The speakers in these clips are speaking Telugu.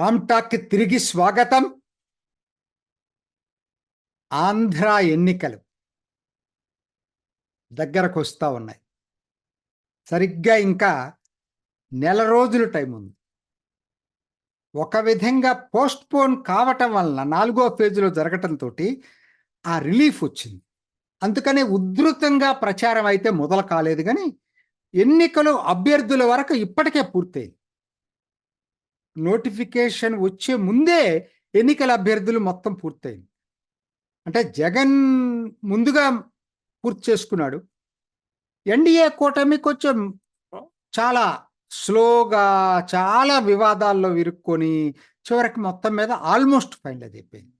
రామ్టాక్కి తిరిగి స్వాగతం. ఆంధ్ర ఎన్నికలు దగ్గరకు వస్తూ ఉన్నాయి. సరిగ్గా ఇంకా నెల రోజులు టైం ఉంది. ఒక విధంగా పోస్ట్ పోన్ కావటం వలన నాలుగో ఫేజ్లో జరగటంతో ఆ రిలీఫ్ వచ్చింది. అందుకనే ఉధృతంగా ప్రచారం అయితే మొదలు కాలేదు కానీ ఎన్నికలు అభ్యర్థుల వరకు ఇప్పటికే పూర్తయింది. నోటిఫికేషన్ వచ్చే ముందే ఎన్నికల అభ్యర్థులు మొత్తం పూర్తయింది. అంటే జగన్ ముందుగా పూర్తి చేసుకున్నాడు. ఎన్డీఏ కూటమి కొంచెం చాలా స్లోగా చాలా వివాదాల్లో విరుక్కొని చివరికి మొత్తం మీద ఆల్మోస్ట్ ఫైనల్ అయిపోయింది.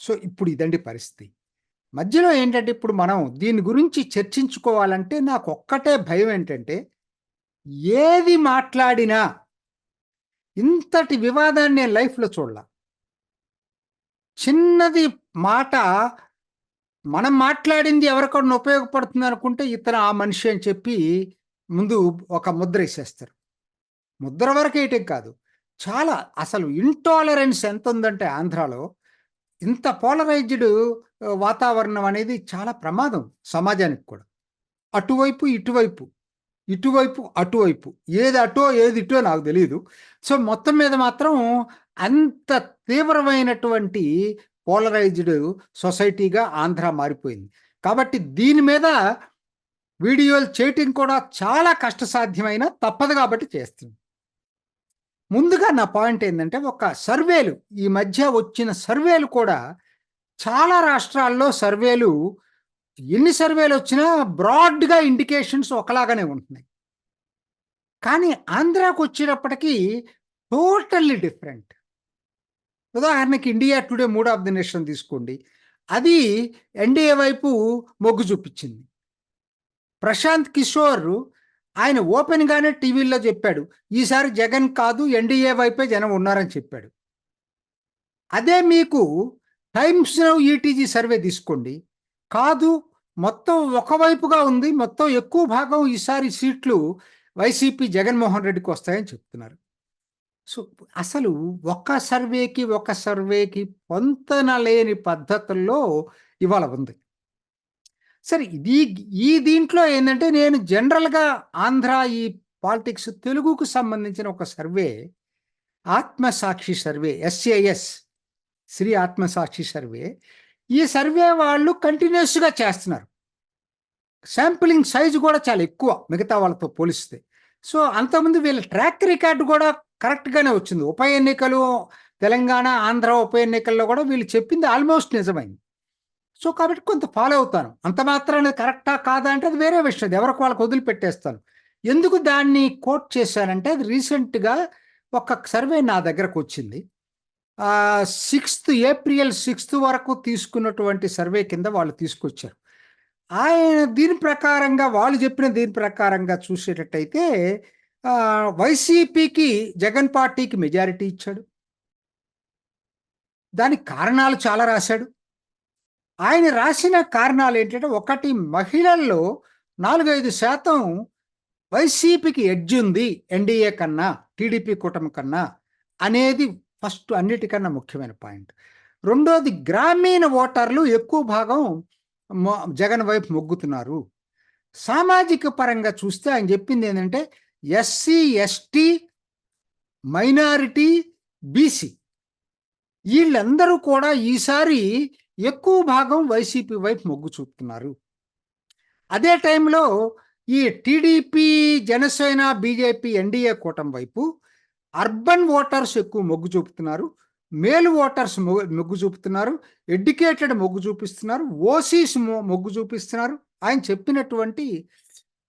సో ఇప్పుడు ఇదండి పరిస్థితి. మధ్యలో ఏంటంటే ఇప్పుడు మనం దీని గురించి చర్చించుకోవాలంటే నాకు ఒక్కటే భయం ఏంటంటే ఏది మాట్లాడినా ఇంతటి వివాదాన్ని నేను లైఫ్లో చూడాల. చిన్నది మాట మనం మాట్లాడింది ఎవరికన్నా ఉపయోగపడుతుంది అనుకుంటే ఇతను ఆ మనిషి అని చెప్పి ముందు ఒక ముద్ర వేసేస్తారు. ముద్ర వరకు వేయటం కాదు. చాలా అసలు ఇంటాలరెన్స్ ఎంత ఉందంటే ఆంధ్రాలో ఇంత పోలరైజ్డ్ వాతావరణం అనేది చాలా ప్రమాదం సమాజానికి కూడా. అటువైపు ఇటువైపు. ఇటువైపు అటువైపు. ఏది అటో ఏది ఇటో నాకు తెలియదు సో మొత్తం మీద మాత్రం అంత తీవ్రమైనటువంటి పోలరైజ్డ్ సొసైటీగా ఆంధ్ర మారిపోయింది. కాబట్టి దీని మీద వీడియోలు చేయటం కూడా చాలా కష్టసాధ్యమైన తప్పదు కాబట్టి చేస్తుంది ముందుగా నా పాయింట్ ఏంటంటే ఒక సర్వేలు ఈ మధ్య వచ్చిన సర్వేలు కూడా చాలా రాష్ట్రాల్లో సర్వేలు ఎన్ని సర్వేలు వచ్చినా బ్రాడ్గా ఇండికేషన్స్ ఒకలాగానే ఉంటున్నాయి. కానీ ఆంధ్రాకు వచ్చేటప్పటికీ టోటల్లీ డిఫరెంట్ ఉదాహరణకి India Today mood of the nation తీసుకోండి అది ఎన్డీఏ వైపు మొగ్గు చూపించింది. ప్రశాంత్ కిషోర్ ఆయన ఓపెన్గానే టీవీల్లో చెప్పాడు. ఈసారి జగన్ కాదు ఎన్డీఏ వైపే జనం ఉన్నారని చెప్పాడు. అదే మీకు టైమ్స్ నౌ ఈటీజీ సర్వే తీసుకోండి. కాదు మొత్తం ఒకవైపుగా ఉంది. మొత్తం ఎక్కువ భాగం ఈసారి సీట్లు వైసీపీ జగన్మోహన్ రెడ్డికి వస్తాయని చెప్తున్నారు. సో అసలు ఒక సర్వేకి ఒక సర్వేకి పొంతన లేని పద్ధతుల్లో ఇవాళ ఉంది. సరే ఇది ఈ దీంట్లో ఏంటంటే నేను జనరల్గా ఆంధ్ర ఈ పాలిటిక్స్ తెలుగుకు సంబంధించిన ఒక survey Aatmasakshi survey SAS Shri Aatmasakshi survey ఈ సర్వే వాళ్ళు కంటిన్యూస్గా చేస్తున్నారు. శాంపులింగ్ సైజు కూడా చాలా ఎక్కువ మిగతా వాళ్ళతో పోలిస్తే. సో అంతకుముందు వీళ్ళ ట్రాక్ రికార్డు కూడా కరెక్ట్గానే వచ్చింది. ఉప ఎన్నికలు తెలంగాణ ఆంధ్ర ఉప ఎన్నికల్లో కూడా వీళ్ళు చెప్పింది ఆల్మోస్ట్ నిజమైంది. సో కాబట్టి కొంత ఫాలో అవుతాను అంత మాత్రాన్ని కరెక్టా కాదా అంటే అది వేరే విషయం. అది ఎవరికి వాళ్ళకి వదిలిపెట్టేస్తాను ఎందుకు దాన్ని కోట్ చేశానంటే అది రీసెంట్గా ఒక సర్వే నా దగ్గరకు వచ్చింది. సిక్స్త్ ఏప్రిల్ సిక్స్త్ వరకు తీసుకున్నటువంటి సర్వే కింద వాళ్ళు తీసుకొచ్చారు. ఆయన దీని ప్రకారంగా వాళ్ళు చెప్పిన దీని ప్రకారంగా చూసేటట్టయితే వైసీపీకి జగన్ పార్టీకి మెజారిటీ ఇచ్చాడు. దానికి కారణాలు చాలా రాశాడు. ఆయన రాసిన కారణాలు ఏంటంటే ఒకటి మహిళల్లో నాలుగైదు శాతం వైసీపీకి ఎడ్జ్ ఉంది ఎన్డీఏ కన్నా టీడీపీ కూటమి కన్నా అనేది ఫస్ట్ అన్నిటికన్నా ముఖ్యమైన పాయింట్. రెండోది గ్రామీణ ఓటర్లు ఎక్కువ భాగం జగన్ వైపు మొగ్గుతున్నారు. సామాజిక పరంగా చూస్తే ఆయన చెప్పింది ఏంటంటే ఎస్సీ ఎస్టీ మైనారిటీ బీసీ. వీళ్ళందరూ కూడా ఈసారి ఎక్కువ భాగం వైసీపీ వైపు మొగ్గు చూపుతున్నారు. అదే టైంలో ఈ టీడీపీ జనసేన బీజేపీ ఎన్డీఏ కూటమి వైపు అర్బన్ ఓటర్స్ ఎక్కువ మొగ్గు చూపుతున్నారు మేలు ఓటర్స్ మొగ్గు చూపుతున్నారు ఎడ్యుకేటెడ్ మొగ్గు చూపిస్తున్నారు ఓసీస్ మొగ్గు చూపిస్తున్నారు. ఆయన చెప్పినటువంటి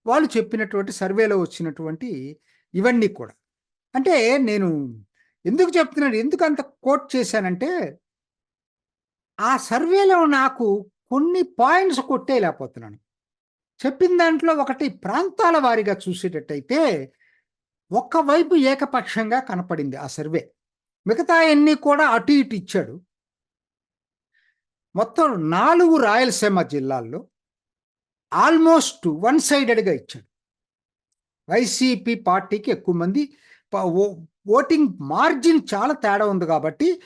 వాళ్ళు చెప్పినటువంటి సర్వేలో వచ్చినటువంటి ఇవన్నీ కూడా. అంటే నేను ఎందుకు చెప్తున్నాను ఎందుకు అంత కోట్ చేశానంటే ఆ సర్వేలో నాకు కొన్ని పాయింట్స్ కొట్టేయలేకపోతున్నాను. చెప్పిన దాంట్లో ఒకటి ప్రాంతాల వారీగా చూసేటట్టయితే ఒక్కవైపు ఏకపక్షంగా కనపడింది ఆ సర్వే. మిగతా అన్ని కూడా అటు ఇటు ఇచ్చాడు. మొత్తం నాలుగు రాయలసీమ జిల్లాల్లో ఆల్మోస్ట్ వన్ సైడెడ్గా ఇచ్చాడు. వైసీపీ పార్టీకి ఎక్కువ మంది ఓ- ఓటింగ్ మార్జిన్ చాలా తేడా ఉంది కాబట్టి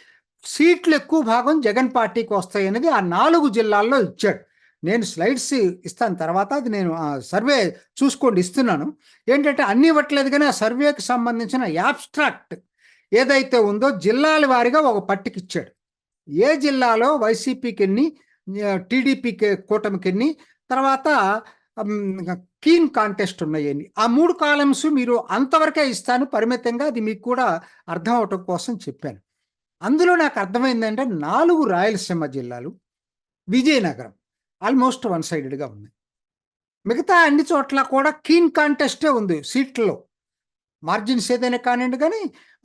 సీట్లు ఎక్కువ భాగం జగన్ పార్టీకి వస్తాయి అనేది ఆ నాలుగు జిల్లాల్లో ఇచ్చాడు. నేను స్లైడ్స్ ఇస్తాను. తర్వాత అది నేను ఆ సర్వే చూసుకోండి ఇస్తున్నాను. ఏంటంటే అన్ని ఇవ్వట్లేదు కానీ ఆ సర్వేకి సంబంధించిన యాబ్స్ట్రాక్ట్ ఏదైతే ఉందో జిల్లాల వారిగా ఒక పట్టికిచ్చాడు. ఏ జిల్లాలో వైసీపీకి ఎన్ని టీడీపీకి కూటమికి ఎన్ని తర్వాత కీన్ కాంటెస్ట్ ఉన్నాయని. ఆ మూడు కాలమ్స్ మీరు అంతవరకే ఇస్తాను. పరిమితంగా అది మీకు కూడా అర్థం అవటం కోసం చెప్పాను. అందులో నాకు అర్థమైందంటే నాలుగు రాయలసీమ జిల్లాలు విజయనగరం. ఆల్మోస్ట్ వన్ సైడెడ్గా ఉన్నాయి. మిగతా అన్ని చోట్ల కూడా కీన్ కాంటెస్టే ఉంది సీట్లలో మార్జిన్స్ ఏదైనా కానివ్వండి కానీ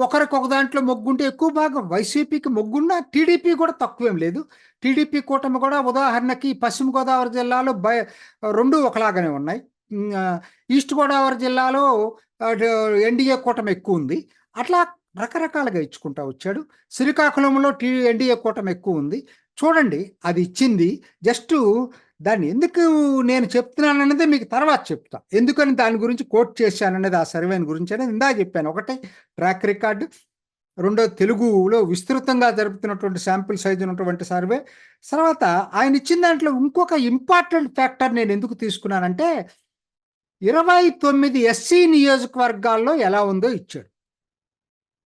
ఒకరికొక దాంట్లో మొగ్గుంటే ఎక్కువ భాగం వైసీపీకి మొగ్గున్నా టీడీపీ కూడా తక్కువేం లేదు. టీడీపీ కూటమి కూడా ఉదాహరణకి పశ్చిమ గోదావరి జిల్లాలో బయ రెండు ఒకలాగానే ఉన్నాయి. ఈస్ట్ గోదావరి జిల్లాలో ఎన్డీఏ కూటమి ఎక్కువ ఉంది. అట్లా రకరకాలుగా ఇచ్చుకుంటా వచ్చాడు. శ్రీకాకుళంలో టీ ఎన్డీఏ కూటమి ఎక్కువ ఉంది. చూడండి అది ఇచ్చింది. జస్ట్ దాన్ని ఎందుకు నేను చెప్తున్నాను అనేది మీకు తర్వాత చెప్తా. ఎందుకని దాని గురించి కోట్ చేశాననేది ఆ సర్వేని గురించి అనేది ఇందా చెప్పాను. ఒకటి ట్రాక్ రికార్డు. రెండో తెలుగులో విస్తృతంగా జరుపుతున్నటువంటి శాంపిల్ సైజ్ ఉన్నటువంటి సర్వే. తర్వాత ఆయన ఇచ్చిన దాంట్లో ఇంకొక ఇంపార్టెంట్ ఫ్యాక్టర్ నేను ఎందుకు తీసుకున్నానంటే ఇరవై తొమ్మిది ఎస్సీ నియోజకవర్గాల్లో ఎలా ఉందో ఇచ్చాడు.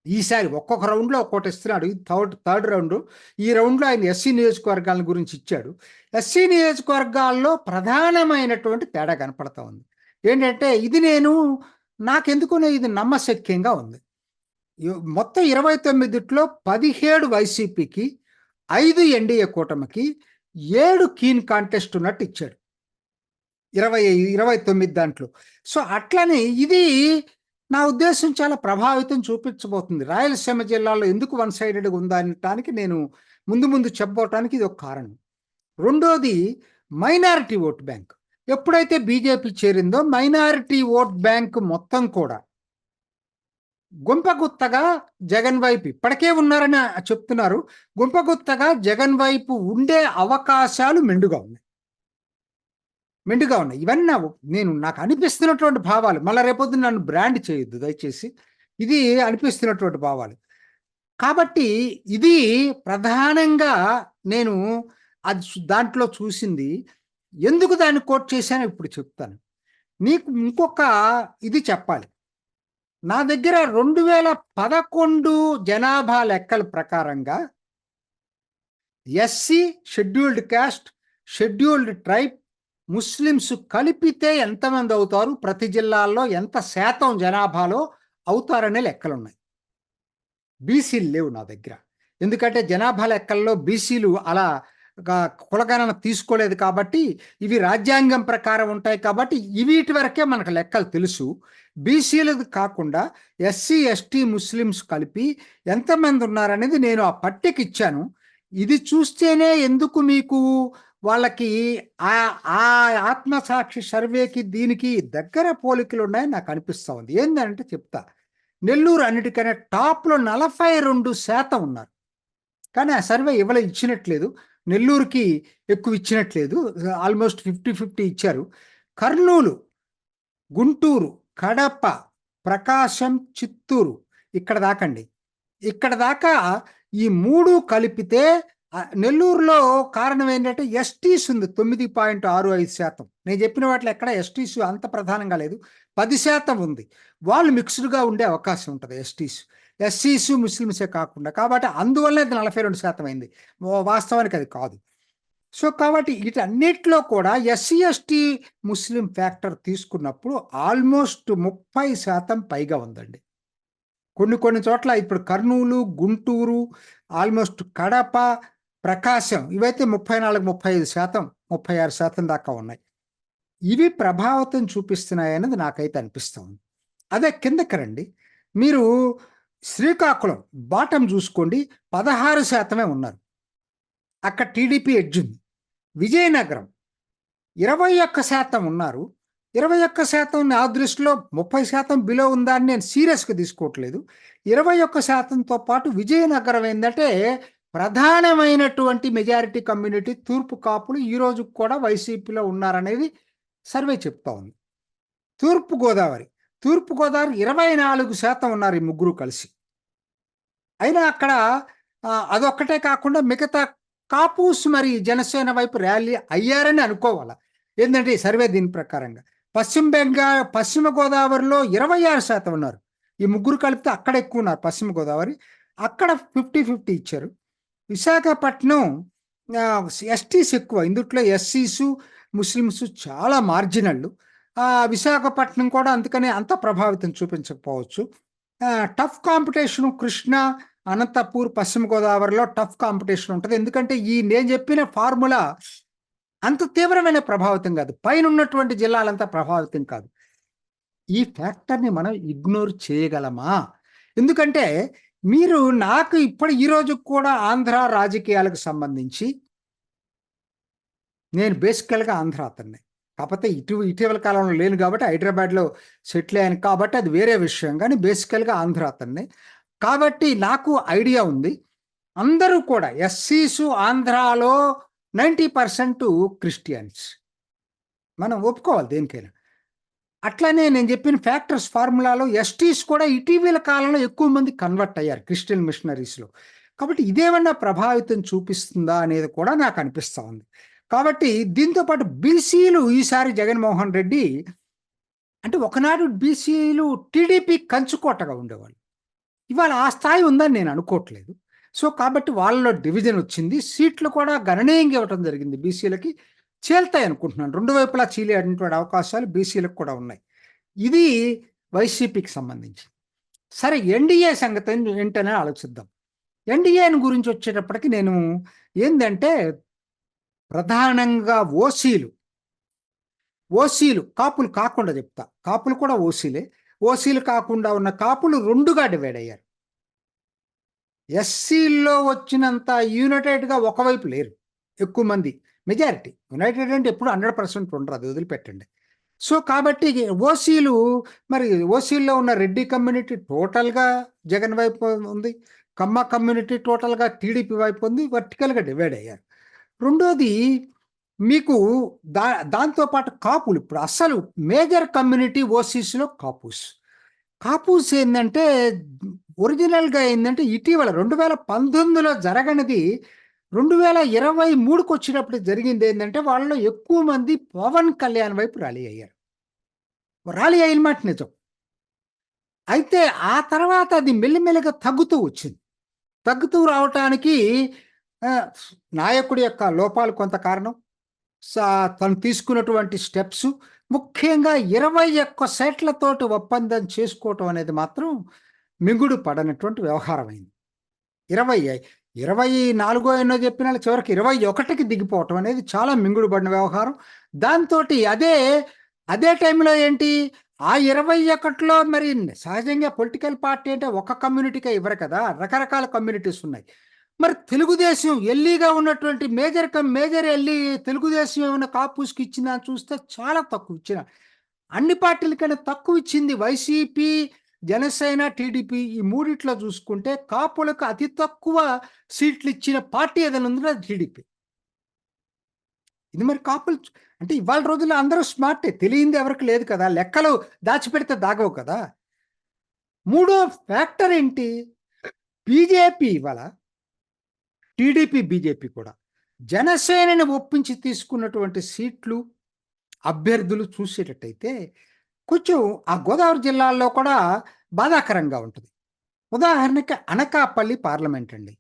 ఈసారి ఒక్కొక్క రౌండ్లో ఒక్కోటి ఇస్తున్నాడు. Third third round. ఈ రౌండ్లో ఆయన ఎస్సీ నియోజకవర్గాల గురించి ఇచ్చాడు. ఎస్సీ నియోజకవర్గాల్లో ప్రధానమైనటువంటి తేడా కనపడతా ఉంది. ఏంటంటే ఇది నేను నాకెందుకునే ఇది నమ్మశక్యంగా ఉంది. మొత్తం ఇరవై తొమ్మిదిట్లో పదిహేడు వైసీపీకి ఐదు ఎన్డీఏ కూటమికి ఏడు కీన్ కాంటెస్ట్ ఉన్నట్టు ఇచ్చాడు. ఇరవై ఇరవై తొమ్మిది దాంట్లో. సో అట్లనే ఇది నా ఉద్దేశం చాలా ప్రభావితం చూపించబోతుంది. రాయలసీమ జిల్లాలో ఎందుకు వన్ సైడెడ్గా ఉందా అనటానికి నేను ముందు ముందు చెప్పబోటానికి ఇది ఒక కారణం. రెండోది మైనారిటీ ఓట్ బ్యాంక్. ఎప్పుడైతే బీజేపీ చేరిందో మైనారిటీ ఓట్ బ్యాంక్ మొత్తం కూడా గుంపగుత్తగా జగన్ వైపు ఇప్పటికే ఉన్నారని చెప్తున్నారు. గుంపగుత్తగా జగన్ వైపు ఉండే అవకాశాలు మెండుగా ఉన్నాయి. మెండుగా ఉన్నాయి. ఇవన్నీ నా నేను నాకు అనిపిస్తున్నటువంటి భావాలు. మళ్ళీ రేపొద్దు నన్ను బ్రాండ్ చేయొద్దు దయచేసి. ఇది అనిపిస్తున్నటువంటి భావాలు. కాబట్టి ఇది ప్రధానంగా నేను అది దాంట్లో చూసింది. ఎందుకు దాన్ని కోట్ చేశానో ఇప్పుడు చెప్తాను. నీకు ఇంకొక ఇది చెప్పాలి. నా దగ్గర రెండు వేల పదకొండు జనాభా లెక్కల ప్రకారంగా SC scheduled caste scheduled tribe Muslims కలిపితే ఎంతమంది అవుతారు? ప్రతి జిల్లాల్లో ఎంత శాతం జనాభాలో అవుతారనే లెక్కలు ఉన్నాయి బీసీలు లేవు నా దగ్గర. ఎందుకంటే జనాభా లెక్కల్లో బీసీలు అలా కులగణన తీసుకోలేదు కాబట్టి ఇవి రాజ్యాంగం ప్రకారం ఉంటాయి కాబట్టి వీటి వరకే మనకు లెక్కలు తెలుసు. బీసీలది కాకుండా ఎస్సీ ఎస్టీ ముస్లిమ్స్ కలిపి ఎంతమంది ఉన్నారనేది నేను ఆ పట్టికి ఇచ్చాను. ఇది చూస్తేనే ఎందుకు మీకు వాళ్ళకి ఆ ఆ ఆత్మసాక్షి సర్వేకి దీనికి దగ్గర పోలికలు ఉన్నాయని నాకు అనిపిస్తూ ఉంది. ఏంటంటే చెప్తా నెల్లూరు అన్నిటికైనా టాప్లో నలభై రెండు శాతం ఉన్నారు. కానీ ఆ సర్వే ఇవ్వలే ఇచ్చినట్లేదు. నెల్లూరుకి ఎక్కువ ఇచ్చినట్లేదు. ఆల్మోస్ట్ ఫిఫ్టీ ఫిఫ్టీ ఇచ్చారు. కర్నూలు గుంటూరు కడప ప్రకాశం చిత్తూరు ఇక్కడ దాకండి. ఇక్కడ దాకా ఈ మూడు కలిపితే నెల్లూరులో కారణం ఏంటంటే ఎస్టీస్ ఉంది తొమ్మిది పాయింట్ ఆరు ఐదు శాతం. నేను చెప్పిన వాటిలో ఎక్కడ ఎస్టీస్ అంత ప్రధానంగా లేదు. పది శాతం ఉంది. వాళ్ళు మిక్స్డ్గా ఉండే అవకాశం ఉంటుంది ఎస్టీస్. ఎస్సీస్ ముస్లిమ్సే కాకుండా. కాబట్టి అందువల్ల ఇది నలభై రెండు శాతం అయింది. వాస్తవానికి అది కాదు. సో కాబట్టి వీటన్నిటిలో కూడా ఎస్సీ ఎస్టీ ముస్లిం ఫ్యాక్టర్ తీసుకున్నప్పుడు ఆల్మోస్ట్ ముప్పై శాతం పైగా ఉందండి. కొన్ని కొన్ని చోట్ల ఇప్పుడు కర్నూలు గుంటూరు ఆల్మోస్ట్ కడప ప్రకాశం ఇవైతే ముప్పై నాలుగు ముప్పై ఐదు శాతం ముప్పై ఆరు శాతం దాకా ఉన్నాయి. ఇవి ప్రభావితం చూపిస్తున్నాయనేది నాకైతే అనిపిస్తుంది. అదే కిందకి రండి. మీరు శ్రీకాకుళం బాటం చూసుకోండి పదహారు శాతమే ఉన్నారు. అక్కడ టీడీపీ ఎడ్జ్ ఉంది. విజయనగరం ఇరవై ఒక్క శాతం ఉన్నారు. ఇరవై ఒక్క శాతం నా దృష్టిలో ముప్పై శాతం బిలో ఉందా అని నేను సీరియస్గా తీసుకోవట్లేదు. ఇరవై ఒక్క శాతంతో పాటు విజయనగరం ఏంటంటే ప్రధానమైనటువంటి మెజారిటీ కమ్యూనిటీ తూర్పు కాపులు ఈ రోజు కూడా వైసీపీలో ఉన్నారనేది సర్వే చెప్తా ఉంది. తూర్పు గోదావరి తూర్పుగోదావరి ఇరవై నాలుగు శాతం ఉన్నారు ఈ ముగ్గురు కలిసి. అయినా అక్కడ అదొక్కటే కాకుండా మిగతా కాపూస్ మరి జనసేన వైపు ర్యాలీ అయ్యారని అనుకోవాలి. ఏంటంటే ఈ సర్వే దీని ప్రకారంగా. పశ్చిమ బెంగాల్ పశ్చిమ గోదావరిలో ఇరవై ఆరు శాతం ఉన్నారు. ఈ ముగ్గురు కలిపితే అక్కడ ఎక్కువ ఉన్నారు పశ్చిమ గోదావరి. అక్కడ ఫిఫ్టీ ఫిఫ్టీ ఇచ్చారు. విశాఖపట్నం ఎస్టీస్ ఎక్కువ. ఇందుట్లో ఎస్సీస్ ముస్లిమ్స్ చాలా మార్జినళ్ళు విశాఖపట్నం కూడా అందుకనే అంత ప్రభావితం చూపించకపోవచ్చు. టఫ్ కాంపిటీషన్ కృష్ణ అనంతపూర్ పశ్చిమ గోదావరిలో టఫ్ కాంపిటీషన్ ఉంటుంది. ఎందుకంటే ఈ నేను చెప్పిన ఫార్ములా అంత తీవ్రమైన ప్రభావితం కాదు. పైన ఉన్నటువంటి జిల్లాలంతా ప్రభావితం కాదు. ఈ ఫ్యాక్టర్ని మనం ఇగ్నోర్ చేయగలమా? ఎందుకంటే మీరు నాకు ఇప్పుడు ఈ కూడా ఆంధ్ర రాజకీయాలకు సంబంధించి నేను బేసికల్గా ఆంధ్ర అతన్ని. కాకపోతే ఇటు ఇటీవల కాలంలో లేను కాబట్టి హైదరాబాద్లో సెటిల్ అయ్యాను కాబట్టి అది వేరే విషయం. కానీ బేసికల్గా ఆంధ్ర అతన్ని. కాబట్టి నాకు ఐడియా ఉంది. అందరూ కూడా ఎస్సీస్ ఆంధ్రాలో నైంటీ పర్సెంట్ క్రిస్టియన్స్. మనం ఒప్పుకోవాలి దేనికైనా. అట్లనే నేను చెప్పిన ఫ్యాక్టర్స్ ఫార్ములాలో ఎస్టీస్ కూడా ఇటీవల కాలంలో ఎక్కువ మంది కన్వర్ట్ అయ్యారు క్రిస్టియన్ మిషనరీస్లో. కాబట్టి ఇదేమన్నా ప్రభావితం చూపిస్తుందా అనేది కూడా నాకు అనిపిస్తూ ఉంది. కాబట్టి దీంతో పాటు బీసీలు ఈసారి జగన్మోహన్ రెడ్డి అంటే ఒకనాడు బీసీలు టీడీపీ కంచుకోటగా ఉండేవాళ్ళు. ఇవాళ ఆ స్థాయి ఉందని నేను అనుకోవట్లేదు. సో కాబట్టి వాళ్ళలో డివిజన్ వచ్చింది. సీట్లు కూడా గణనీయంగా ఇవ్వటం జరిగింది బీసీలకి. చేల్తాయి అనుకుంటున్నాను. రెండు వైపులా చీలేటువంటి అవకాశాలు బీసీలకు కూడా ఉన్నాయి. ఇది వైసీపీకి సంబంధించి సరే ఎన్డీఏ సంగతి ఏంటనే ఆలోచిద్దాం. ఎన్డీఏని గురించి వచ్చేటప్పటికి నేను ఏంటంటే ప్రధానంగా ఓసీలు. ఓసీలు కాపులు కాకుండా చెప్తా. కాపులు కూడా ఓసీలే. ఓసీలు కాకుండా ఉన్న కాపులు రెండుగా డివైడ్ అయ్యారు. ఎస్సీల్లో వచ్చినంత యునైటెడ్గా ఒకవైపు లేరు. ఎక్కువ మంది. మెజారిటీ. యునైటెడ్ అంటే ఎప్పుడు హండ్రెడ్ పర్సెంట్ ఉండరు అది వదిలిపెట్టండి. సో కాబట్టి ఓసీలు మరి ఓసీల్లో ఉన్న రెడ్డి కమ్యూనిటీ టోటల్గా జగన్ వైపు ఉంది కమ్మ కమ్యూనిటీ టోటల్గా టీడీపీ వైపు ఉంది వర్టికల్గా డివైడ్ అయ్యారు. రెండోది మీకు దా దాంతోపాటు కాపులు ఇప్పుడు అసలు మేజర్ కమ్యూనిటీ ఓసీస్లో కాపుస్. కాపూస్ ఏంటంటే ఒరిజినల్గా ఏంటంటే ఇటీవల రెండు వేల పంతొమ్మిదిలో జరగనిది రెండు వేల ఇరవై మూడుకు వచ్చినప్పుడు జరిగింది ఏంటంటే వాళ్ళలో ఎక్కువ మంది పవన్ కళ్యాణ్ వైపు ర్యాలీ అయ్యారు. ర్యాలీ అయిన మాట నిజం. అయితే ఆ తర్వాత అది మెల్లిమెల్లిగా తగ్గుతూ వచ్చింది. తగ్గుతూ రావటానికి నాయకుడి యొక్క లోపాలు కొంత కారణం. సా- తను తీసుకున్నటువంటి స్టెప్స్ ముఖ్యంగా ఇరవై ఒక్క సెట్లతోటి ఒప్పందం చేసుకోవటం అనేది మాత్రం మిగుడు పడనటువంటి వ్యవహారం అయింది. ఇరవై ఇరవై నాలుగో ఎన్నో చెప్పిన చివరికి ఇరవై ఒకటికి దిగిపోవటం అనేది చాలా మింగుడుబడిన వ్యవహారం. దాంతో అదే అదే టైంలో ఏంటి? ఆ ఇరవై ఒకటిలో మరి సహజంగా పొలిటికల్ పార్టీ అంటే ఒక కమ్యూనిటీకే ఇవ్వరు కదా రకరకాల కమ్యూనిటీస్ ఉన్నాయి. మరి తెలుగుదేశం ఎల్లీగా ఉన్నటువంటి మేజర్ కమ్ మేజర్ ఎల్లి తెలుగుదేశం ఏమైనా కాపూస్కి ఇచ్చిందని చూస్తే చాలా తక్కువ ఇచ్చిన. అన్ని పార్టీల కన్నా తక్కువ ఇచ్చింది వైసీపీ జనసేన టీడీపీ ఈ మూడిట్లో చూసుకుంటే కాపులకు అతి తక్కువ సీట్లు ఇచ్చిన పార్టీ ఏదైనా ఉందో అది టీడీపీ. ఇది మరి కాపులు అంటే ఇవాళ రోజుల్లో అందరూ స్మార్టే తెలియంది ఎవరికి లేదు కదా లెక్కలు దాచిపెడితే దాగవు కదా. మూడో ఫ్యాక్టర్ ఏంటి? బీజేపీ ఇవాళ టీడీపీ బీజేపీ కూడా జనసేనని ఒప్పించి తీసుకున్నటువంటి సీట్లు అభ్యర్థులు చూసేటట్టయితే కొంచెం ఆ గోదావరి జిల్లాల్లో కూడా బాధాకరంగా ఉంటుంది. ఉదాహరణకి అనకాపల్లి పార్లమెంట్ అండి.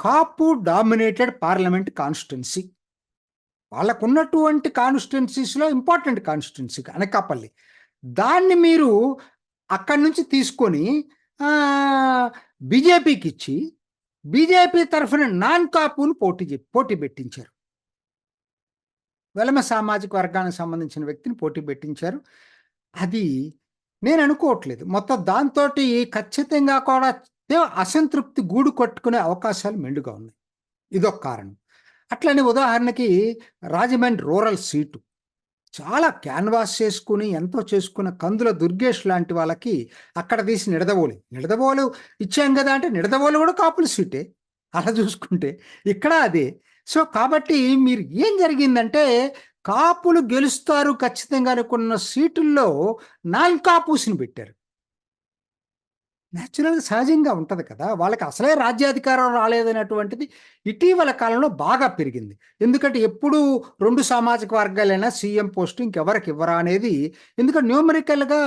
Kapu dominated parliament constituency. వాళ్ళకు ఉన్నటువంటి కాన్స్టిట్యున్సీస్లో ఇంపార్టెంట్ కాన్స్టిట్యున్సీ అనకాపల్లి. దాన్ని మీరు అక్కడి నుంచి తీసుకొని బీజేపీకి ఇచ్చి బీజేపీ తరఫున నాన్ కాపును పోటీ పోటీ పెట్టించారు. వెలమ సామాజిక వర్గానికి సంబంధించిన వ్యక్తిని పోటీ పెట్టించారు. అది నేను అనుకోవట్లేదు. మొత్తం దాంతో ఖచ్చితంగా కూడా అసంతృప్తి గూడు కట్టుకునే అవకాశాలు మెండుగా ఉన్నాయి. ఇదొక కారణం. అట్లనే ఉదాహరణకి రాజమండ్రి రూరల్ సీటు. చాలా క్యాన్వాస్ చేసుకుని ఎంతో చేసుకున్న కందుల దుర్గేష్ లాంటి వాళ్ళకి అక్కడ తీసి నిడదవోలు. నిడదవోలు ఇచ్చాం కదా అంటే నిడదవోలు కూడా కాపుల సీటే. అలా చూసుకుంటే ఇక్కడ అదే. సో కాబట్టి మీరు ఏం జరిగిందంటే కాపులు గెలుస్తారు ఖచ్చితంగా అనుకున్న సీటుల్లో నాన్ కాపుస్ని పెట్టారు. న్యాచురల్గా సహజంగా ఉంటుంది కదా వాళ్ళకి అసలే రాజ్యాధికారం రాలేదనేటువంటిది ఇటీవల కాలంలో బాగా పెరిగింది. ఎందుకంటే ఎప్పుడు రెండు సామాజిక వర్గాలైనా సీఎం పోస్టు ఇంకెవరికి ఇవ్వరా అనేది ఎందుకంటే న్యూమరికల్గా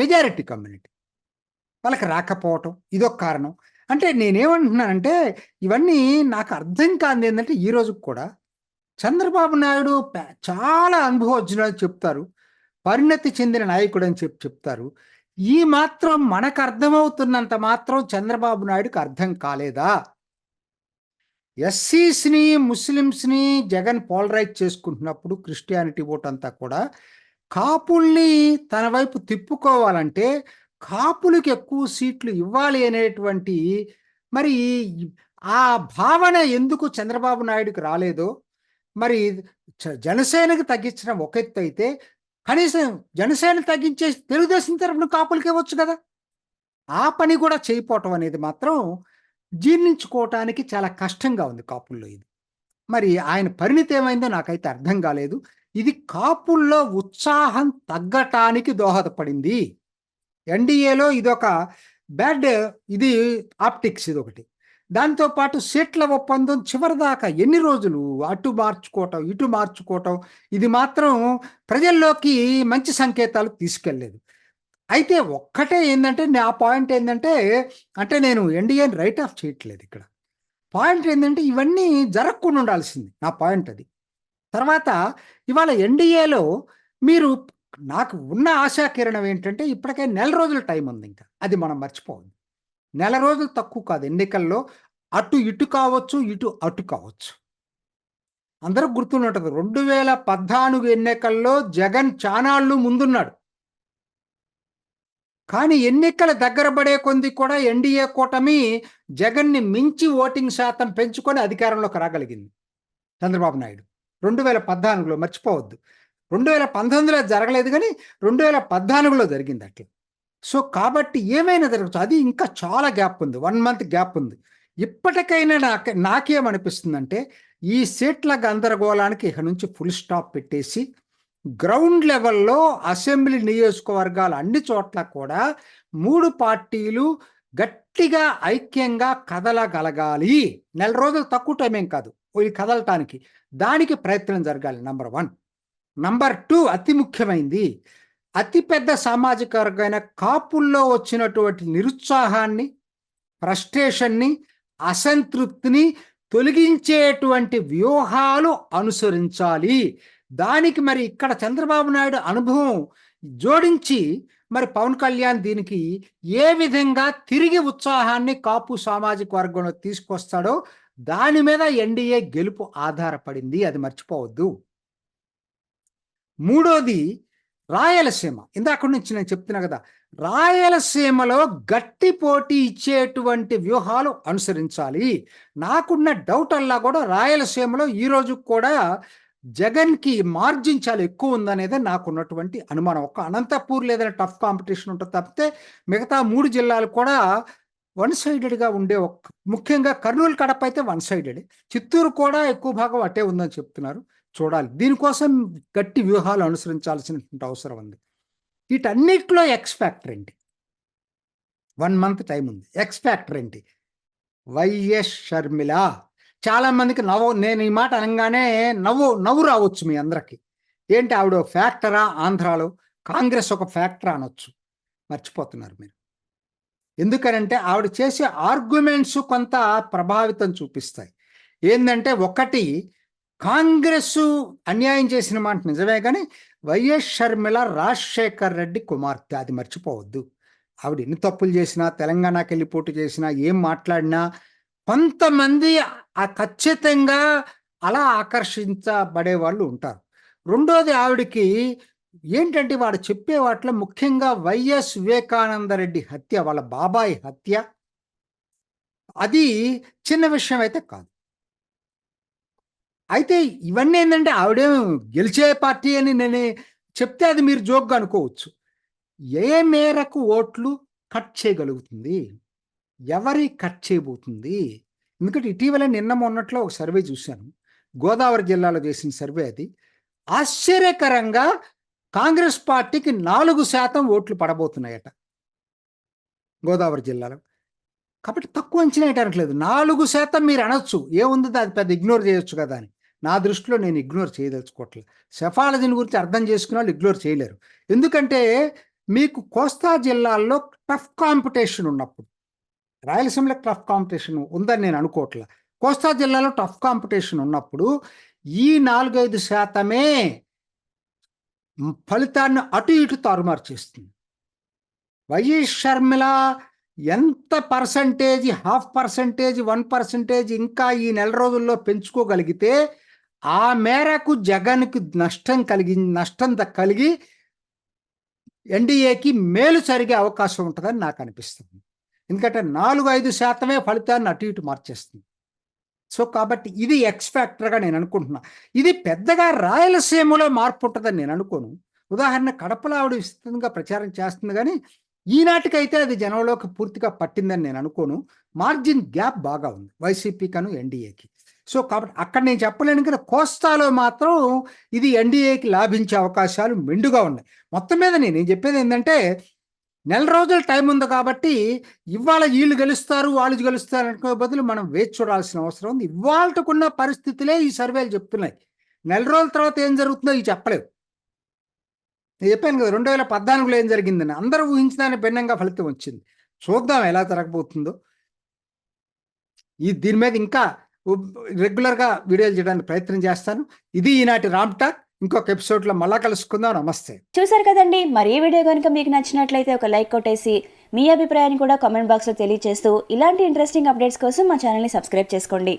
మెజారిటీ కమ్యూనిటీ వాళ్ళకి రాకపోవటం ఇదొక కారణం. అంటే నేనేమంటున్నానంటే ఇవన్నీ నాకు అర్థం కాదు ఏంటంటే ఈ రోజుకి కూడా చంద్రబాబు నాయుడు చాలా చాలా అనుభవజ్ఞులు చెప్తారు. పరిణతి చెందిన నాయకుడు అని చెప్పి చెప్తారు. ఈ మాత్రం మనకు అర్థమవుతున్నంత మాత్రం చంద్రబాబు నాయుడుకి అర్థం కాలేదా? ఎస్సీస్ని ముస్లిమ్స్ని జగన్ పోలరైజ్ చేసుకుంటున్నప్పుడు క్రిస్టియానిటీ ఓట్ అంతా కూడా కాపుల్ని తన వైపు తిప్పుకోవాలంటే కాపులకు ఎక్కువ సీట్లు ఇవ్వాలి అనేటువంటి మరి ఆ భావన ఎందుకు చంద్రబాబు నాయుడుకి రాలేదో మరి జనసేనకు జనసేనకి తగ్గించడం ఒక ఎత్తు అయితే కనీసం జనసేన తగ్గించే తెలుగుదేశం తరఫున కాపులకి ఇవ్వచ్చు కదా. ఆ పని కూడా చేయపోవటం అనేది మాత్రం జీర్ణించుకోవటానికి చాలా కష్టంగా ఉంది కాపుల్లో ఇది. మరి ఆయన పరిణితి ఏమైందో నాకైతే అర్థం కాలేదు. ఇది కాపుల్లో ఉత్సాహం తగ్గటానికి దోహదపడింది. ఎన్డీఏలో ఇదొక బ్యాడ్ ఇది ఆప్టిక్స్ ఇది ఒకటి దాంతోపాటు సీట్ల ఒప్పందం చివరిదాకా ఎన్ని రోజులు? అటు మార్చుకోవటం ఇటు మార్చుకోవటం ఇది మాత్రం ప్రజల్లోకి మంచి సంకేతాలు తీసుకెళ్ళలేదు అయితే ఒక్కటే ఏంటంటే నా పాయింట్ ఏంటంటే అంటే నేను ఎన్డీఏని రైట్ ఆఫ్ చేయట్లేదు ఇక్కడ. పాయింట్ ఏంటంటే ఇవన్నీ జరగకుండా ఉండాల్సింది. నా పాయింట్ అది. తర్వాత ఇవాళ ఎన్డీఏలో మీరు నాకు ఉన్న ఆశాకిరణం ఏంటంటే ఇప్పటికే నెల రోజుల టైం ఉంది ఇంకా. అది మనం మర్చిపోవద్దు. నెల రోజులు తక్కువ కాదు. ఎన్నికల్లో అటు ఇటు కావచ్చు ఇటు అటు కావచ్చు. అందరూ గుర్తుంటుంది రెండు వేల పద్నాలుగు ఎన్నికల్లో జగన్ చానాళ్ళు ముందున్నాడు. కానీ ఎన్నికల దగ్గర పడే కొంది కూడా ఎన్డీఏ కూటమి జగన్ని మించి ఓటింగ్ శాతం పెంచుకొని అధికారంలోకి రాగలిగింది చంద్రబాబు నాయుడు. రెండు వేల పద్నాలుగులో మర్చిపోవద్దు. రెండు వేల పంతొమ్మిదిలో జరగలేదు కానీ రెండు వేల పద్నాలుగులో జరిగింది అట్లా. సో కాబట్టి ఏమైనా జరగచ్చు అది ఇంకా చాలా గ్యాప్ ఉంది. వన్ మంత్ గ్యాప్ ఉంది. ఇప్పటికైనా నాకు నాకేమనిపిస్తుందంటే ఈ సీట్ల గందరగోళానికి ఇక నుంచి ఫుల్ స్టాప్ పెట్టేసి గ్రౌండ్ లెవెల్లో అసెంబ్లీ నియోజకవర్గాలు అన్ని చోట్ల కూడా మూడు పార్టీలు గట్టిగా ఐక్యంగా కదలగలగాలి. నెల రోజులు తక్కువ టైం ఏం కాదు. ఇది కదలటానికి దానికి ప్రయత్నం జరగాలి. Number one. నంబర్ టూ అతి ముఖ్యమైంది. అతిపెద్ద సామాజిక వర్గమైన కాపుల్లో వచ్చినటువంటి నిరుత్సాహాన్ని ఫ్రస్ట్రేషన్ని అసంతృప్తిని తొలగించేటువంటి వ్యూహాలు అనుసరించాలి. దానికి మరి ఇక్కడ చంద్రబాబు నాయుడు అనుభవం జోడించి మరి పవన్ కళ్యాణ్ దీనికి ఏ విధంగా తిరిగి ఉత్సాహాన్ని కాపు సామాజిక వర్గంలో తీసుకొస్తాడో దాని మీద ఎన్డీఏ గెలుపు ఆధారపడింది. అది మర్చిపోవద్దు. మూడోది రాయలసీమ. ఇందాక నుంచి నేను చెప్తున్నా కదా రాయలసీమలో గట్టి పోటీ ఇచ్చేటువంటి వ్యూహాలు అనుసరించాలి. నాకున్న డౌట్ అల్లా కూడా రాయలసీమలో ఈ రోజు కూడా జగన్కి మార్జిన్ చాలా ఎక్కువ ఉందనేది నాకున్నటువంటి అనుమానం. ఒక్క అనంతపూర్ లేదని టఫ్ కాంపిటీషన్ ఉంటుంది తప్పితే మిగతా మూడు జిల్లాలు కూడా వన్ సైడెడ్గా ఉండే ఒక ముఖ్యంగా కర్నూలు కడప అయితే వన్ సైడెడ్ చిత్తూరు కూడా ఎక్కువ భాగం అటే ఉందని చెప్తున్నారు. చూడాలి. దీనికోసం గట్టి వ్యూహాలు అనుసరించాల్సినటువంటి అవసరం ఉంది. వీటన్నిటిలో ఎక్స్ ఫ్యాక్టర్ ఏంటి? వన్ మంత్ టైం ఉంది. ఎక్స్ ఫ్యాక్టర్ ఏంటి? వైఎస్ షర్మిల చాలామందికి నవ్వు నేను ఈ మాట అనగానే నవ్వు నవ్వు రావచ్చు మీ అందరికి. ఏంటి ఆవిడ ఫ్యాక్టరా ఆంధ్రాలో కాంగ్రెస్ ఒక ఫ్యాక్టర్ అనొచ్చు. మర్చిపోతున్నారు మీరు. ఎందుకనంటే ఆవిడ చేసే ఆర్గ్యుమెంట్స్ కొంత ప్రభావితం చూపిస్తాయి. ఏంటంటే ఒకటి కాంగ్రెస్ అన్యాయం చేసిన మాట నిజమే కానీ వైఎస్ షర్మిల రాజశేఖర్ రెడ్డి కుమార్తె అది మర్చిపోవద్దు. ఆవిడ ఎన్ని తప్పులు చేసినా తెలంగాణకి వెళ్ళి పోటీ చేసినా ఏం మాట్లాడినా కొంతమంది ఖచ్చితంగా అలా ఆకర్షించబడే వాళ్ళు ఉంటారు. రెండోది ఆవిడకి ఏంటంటే వాడు చెప్పే వాటిలో ముఖ్యంగా వైఎస్ వివేకానంద రెడ్డి హత్య వాళ్ళ బాబాయ్ హత్య. అది చిన్న విషయం అయితే కాదు. అయితే ఇవన్నీ ఏంటంటే ఆవిడేం గెలిచే పార్టీ అని నేను చెప్తే అది మీరు జోక్గా అనుకోవచ్చు. ఏ మేరకు ఓట్లు కట్ చేయగలుగుతుంది? ఎవరి కట్ చేయబోతుంది? ఎందుకంటే ఇటీవల నిన్న మొన్నట్లో ఒక సర్వే చూశాను. గోదావరి జిల్లాలో చేసిన సర్వే అది. ఆశ్చర్యకరంగా కాంగ్రెస్ పార్టీకి నాలుగు శాతం ఓట్లు పడబోతున్నాయట గోదావరి జిల్లాలో. కాబట్టి తక్కువ అంచనా వేయటానికి నాలుగు శాతం మీరు అనొచ్చు. ఏముంది అది పెద్ద ఇగ్నోర్ చేయొచ్చు కదా అని. నా దృష్టిలో నేను ఇగ్నోర్ చేయదలుచుకోవట్లేదు. సెఫాలజీని గురించి అర్థం చేసుకున్న వాళ్ళు ఇగ్నోర్ చేయలేరు. ఎందుకంటే మీకు కోస్తా జిల్లాల్లో టఫ్ కాంపిటీషన్ ఉన్నప్పుడు రాయలసీమలో టఫ్ కాంపిటీషన్ ఉందని నేను అనుకోవట్లే కోస్తా జిల్లాలో టఫ్ కాంపిటీషన్ ఉన్నప్పుడు ఈ నాలుగైదు శాతమే ఫలితాన్ని అటు ఇటు తారుమారు చేస్తుంది. వైఎస్ షర్మిల ఎంత percentage half percentage one percentage ఇంకా ఈ నెల రోజుల్లో పెంచుకోగలిగితే ఆ మేరకు జగన్కి నష్టం కలిగి నష్టం కలిగి ఎన్డీఏకి మేలు జరిగే అవకాశం ఉంటుందని నాకు అనిపిస్తుంది. ఎందుకంటే నాలుగు ఐదు శాతమే ఫలితాన్ని అటు ఇటు మార్చేస్తుంది. సో కాబట్టి ఇది ఎక్స్ ఫ్యాక్టర్గా నేను అనుకుంటున్నా. ఇది పెద్దగా రాయలసీమలో మార్పు ఉంటుందని నేను అనుకోను. ఉదాహరణ కడపలో ఆవిడ విస్తృతంగా ప్రచారం చేస్తుంది కానీ ఈనాటికైతే అది జనంలోకి పూర్తిగా పట్టిందని నేను అనుకోను. మార్జిన్ గ్యాప్ బాగా ఉంది. వైసీపీ కను ఎన్డీఏకి సో కాబట్టి అక్కడ నేను చెప్పలేను కదా కోస్తాలో మాత్రం ఇది ఎన్డీఏకి లాభించే అవకాశాలు మెండుగా ఉన్నాయి. మొత్తం మీద నేను చెప్పేది ఏంటంటే నెల రోజుల టైం ఉంది కాబట్టి ఇవాళ వీళ్ళు గెలుస్తారు వాళ్ళు గెలుస్తారు అనుకునే బదులు మనం వేచి చూడాల్సిన అవసరం ఉంది. ఇవాళకున్న పరిస్థితులే ఈ సర్వేలు చెప్తున్నాయి. నెల రోజుల తర్వాత ఏం జరుగుతుందో ఇవి చెప్పలేవు. నేను చెప్పాను కదా రెండు వేల పద్నాలుగులో ఏం జరిగిందని. అందరూ ఊహించిన భిన్నంగా ఫలితం వచ్చింది. చూద్దాం ఎలా జరగబోతుందో. ఈ దీని మీద ఇంకా రెగ్యులర్గా వీడియోలు చేయడానికి ప్రయత్నం చేస్తాను. ఇది ఈనాటి రామ్ టాక్. ఇంకొక ఎపిసోడ్లో మళ్ళా కలుసుకుందాం. నమస్తే. చూసారు కదండి మరి ఈ వీడియో కనుక మీకు నచ్చినట్లయితే ఒక లైక్ కొట్టేసి మీ అభిప్రాయాన్ని కూడా కామెంట్ బాక్స్లో తెలియజేస్తూ ఇలాంటి ఇంట్రెస్టింగ్ అప్డేట్స్ కోసం మా ఛానల్ని సబ్స్క్రైబ్ చేసుకోండి.